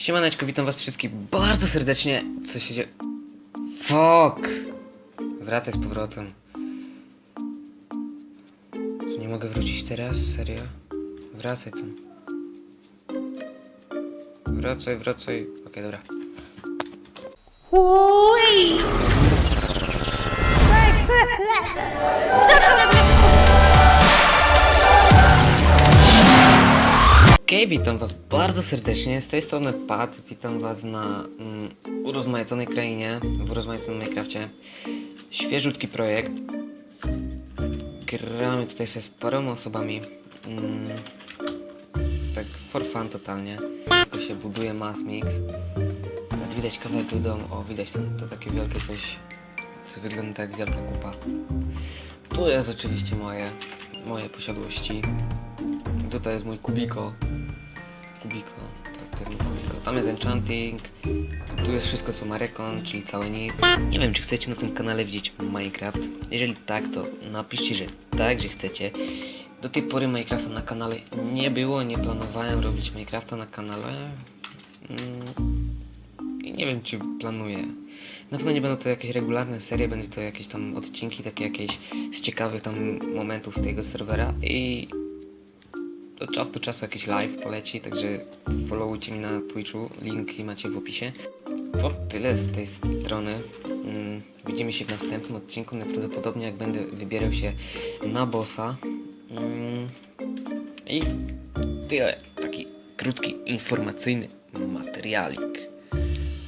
Siemaneczko, witam was wszystkich bardzo serdecznie. Co się dzieje? Fuck! Wracaj z powrotem. Czy nie mogę wrócić teraz? Serio? Wracaj tam. Wracaj, wracaj. Okej, dobra. Okej, witam was bardzo serdecznie. Z tej strony Pat. Witam was na mm, urozmaiconej krainie, w urozmaiconym Minecrafcie. Świeżutki projekt. Gramy tutaj sobie z paroma osobami. Mm, tak for fun totalnie. To się buduje mass mix. Nawet widać kawałek domu. O, widać to takie wielkie coś, co wygląda jak wielka kupa. Tu jest oczywiście moje, moje posiadłości. Tutaj jest mój kubiko. Tak, to jest mój kubiko. Tam jest enchanting. Tu jest wszystko co ma Recon, czyli cały nit. Nie wiem, czy chcecie na tym kanale widzieć Minecraft. Jeżeli tak, to napiszcie, że tak, że chcecie. Do tej pory Minecrafta na kanale nie było, nie planowałem robić Minecrafta na kanale. Mm, I nie wiem, czy planuję. Na pewno nie będą to jakieś regularne serie, będą to jakieś tam odcinki, takie jakieś z ciekawych tam momentów z tego serwera i od czasu do czasu jakiś live poleci, także followujcie mnie na Twitchu, linki macie w opisie. To tyle z tej strony. Mm, widzimy się w następnym odcinku, najprawdopodobniej jak będę wybierał się na bossa. Mm, I tyle, taki krótki, informacyjny materialik.